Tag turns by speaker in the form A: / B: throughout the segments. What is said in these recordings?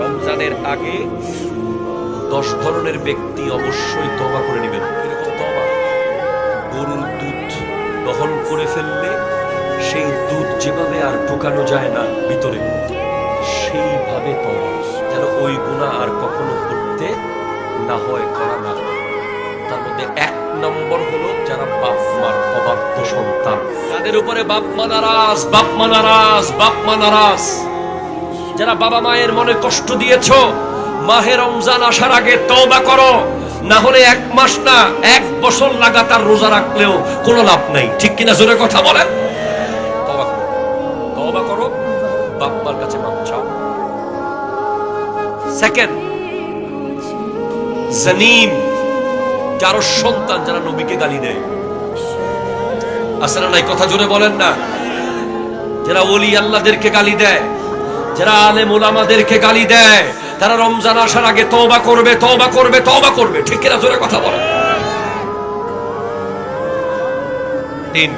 A: রমজানের আগে দশ ধরনের ব্যক্তি অবশ্যই তবা করে নেবেন। এরকম তবা গরুর দুধ দহন করে ফেললে সেই দুধ যেভাবে আর ঢোকানো যায় না ভিতরে, সেইভাবে তবা যেন ওই গুণা আর কখনো করতে না হয়, করা না তার মধ্যে এক নম্বর হলো যারা বাপ মার অবাধ্য সন্তান। তাদের উপরে বাপ মা নারাজ, বাপ মা নারাজ, বাপ মা নারাজ। যারা বাবা মায়ের মনে কষ্ট দিয়েছ, মাহে রমজান আসার আগে তওবা করো। না হলে এক মাস না, এক বছর লাগাতার রোজা রাখলেও কোনো লাভ নাই। ঠিক কিনা জোরে কথা বলেন? তওবা করো। কাছে মাপ চাও। সেকেন্ড জানিম সন্তান যারা নবীকে গালি দেয়। আসলে নাই? কথা জোরে বলেন না। যারা ওলি আল্লাহদেরকে গালি দেয়। যারা আলেম ওলামাদেরকে গালি দেয়, তারা রমজান আসার আগে তওবা করবে তওবা করবে তওবা করবে। ঠিক কিনা জোরে কথা বলে তিন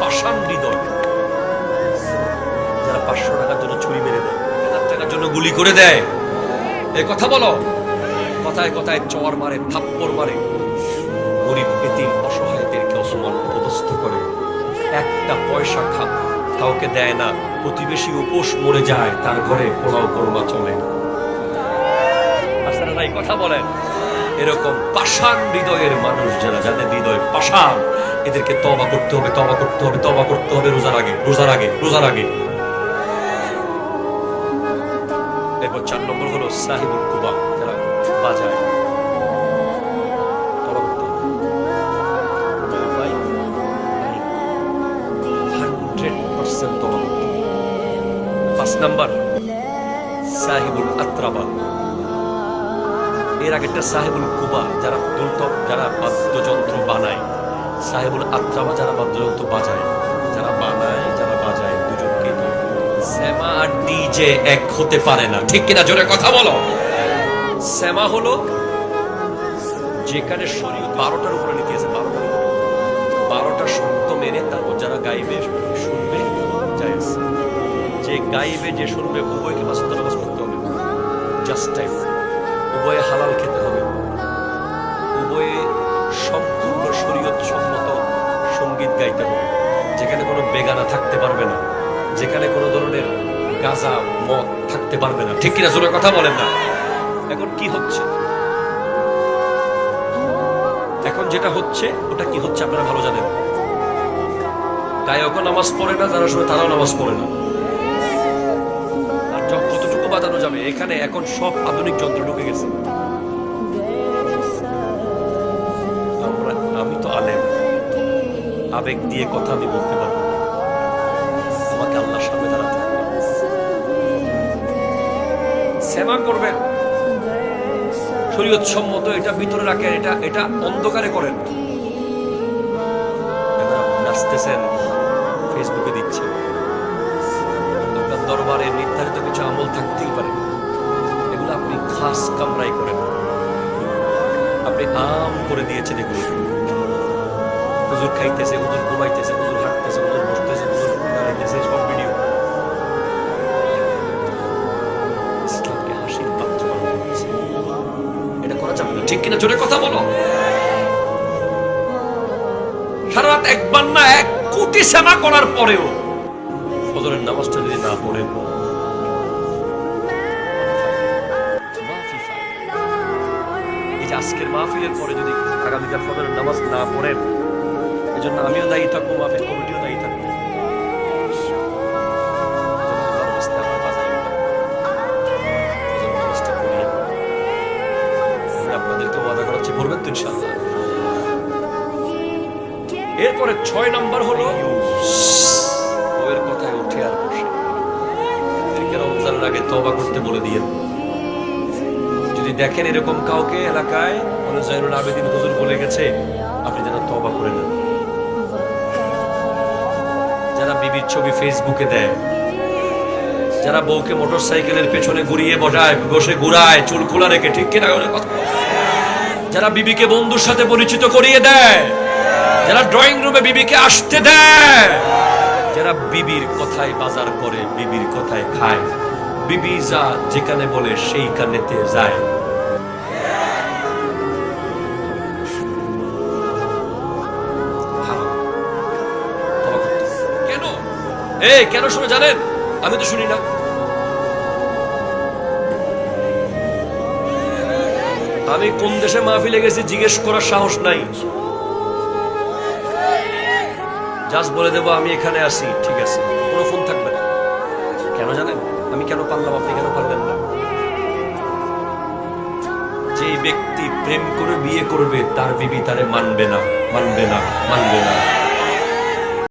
A: পাষাণ হৃদয় যারা পাঁচশো টাকার জন্য ছুরি মেরে দেয়, হাজার টাকার জন্য গুলি করে দেয়। এই কথা বলো। কথায় কথায় চর মারে, থাপ্পড় মারে। গরিব এতিম অসহায়দেরকে অসমান অপদস্থ করে। একটা পয়সা খা কাউকে দেয় না, প্রতিবেশী উপোস মরে যায়, তার ঘরে পোলাও কোরমা চলে। কথা বলেন। এরকম পাষাণ হৃদয়ের মানুষ যারা, যাদের হৃদয় পাষাণ, এদেরকে তবা করতে হবে তবা করতে হবে তবা করতে হবে রোজার আগে রোজার আগে রোজার আগে। এরপর চার নম্বর হলো সাহিবুল কুবা, যারা বাজায়। নাম্বার সাহিবুল আত্রাবা এর আগেরটা সাহেবুল কুবা যারা দুর্তক যারা বাদ্যযন্ত্র বানায়। সাহেবুল আত্রাবা যারা বাদ্যযন্ত্র বাজায়, যারা বানায়, যারা বাজায় দুজনকে শ্যামা আর ডিজে এক হতে পারে না। ঠিক কিনা জোরে কথা বলো? শ্যামা হলো যেখানে শরীর বারোটার উপরে লিখে আছে বারোটার উপরে বারোটা শব্দ মেনে তারপর যারা গাইবে, শুনবে গাইবে যে শুনবে, উভয়কে পাঁচ নামাজ পড়তে হবে। জাস্ট টাইম উভয়ে হালাল খেতে হবে। উভয়ে সম্পূর্ণ শরীয়ত সম্মত সংগীত গাইতে হবে। যেখানে কোনো বেগানা থাকতে পারবে না, যেখানে কোনো ধরনের গাজা, মদ থাকতে পারবে না। ঠিক কিনা জোরে কথা বলেন না? এখন কি হচ্ছে? এখন যেটা হচ্ছে, ওটা কি হচ্ছে আপনারা ভালো জানেন। গায়কও নামাজ পড়ে না, যারা শুনে তারাও নামাজ পড়ে না। যাবে এখানে এখন সব আধুনিক যন্ত্র ঢুকে গেছে। আমি তো আলেম। আবেগ দিয়ে কথা আমি বলতে পারব আমাকে আল্লাহর সামনে দাঁড়াতে সেবা করবেন। শরীয়ত সম্মত এটা ভিতরে রাখেন, এটা এটা অন্ধকারে করেন। নাচতেছেন ফেসবুকে দিচ্ছেন। দরবারে নির্ধারিত কিছু আমল থাকতেই পারে। এগুলো আপনি খাস কামরাই করেন। আপনি আম করে দিয়েছেন এগুলো। হুজুর খাইতেছে, হুজুর ঘুমাইতেছে, হুজুর হাঁটতেছে, হুজুর বসতেছে, হুজুর দাঁড়াইতেছে, সব ভিডিও। এটা করা যাবে ঠিক কিনা? জোরে কথা বলো। সারা রাত একবার না এক কোটি সেবা করার পরেও ফজরের নামাজটা যদি না যে আজকের মাহফিলের পরে যদি আগামীকাল ফজরের নামাজ না পড়েন এই জন্য আমিও দায়ী থাকব, মাহফিল কমিটিও দায়ী থাকব। এরপরে ছয় নম্বর হলো তবা করতে বলে দিয়ে। যদি দেখেন এরকম কাউকে এলাকায় মনে জয়নুল আবেদিন হুজুর বলে গেছে, আপনি যেন তবা করে নেন। যারা বিবির ছবি ফেসবুকে দেয়, যারা বউকে মোটর সাইকেলের পেছনে ঘুরিয়ে বসায়, বসে ঘুরায়, চুল খোলা রেখে, ঠিক কিনা যারা বিবিকে বন্ধুর সাথে পরিচিত করিয়ে দেয়, যারা ড্রয়িং রুমে বিবিকে আসতে দেয়, যারা বিবির কথায় বাজার করে, বিবির কথায় খায়। বিবি যা যেখানে বলে যায়। তওবা করতে হবে। কেন? এ কেন শুনে জানেন? আমি তো শুনি না। আমি কোন দেশে মাহফিলে গেছি জিজ্ঞেস করার সাহস নাই। জাস্ট বলে দেবো আমি এখানে আছি, ঠিক আছে। কোনো ফোন থাকবে না। কেন জানেন? আমি কেন পারলাম? আপনি কেন পারলেন না? যে ব্যক্তি প্রেম করে বিয়ে করবে, তার বিবি তারে মানবে না মানবে না মানবে না।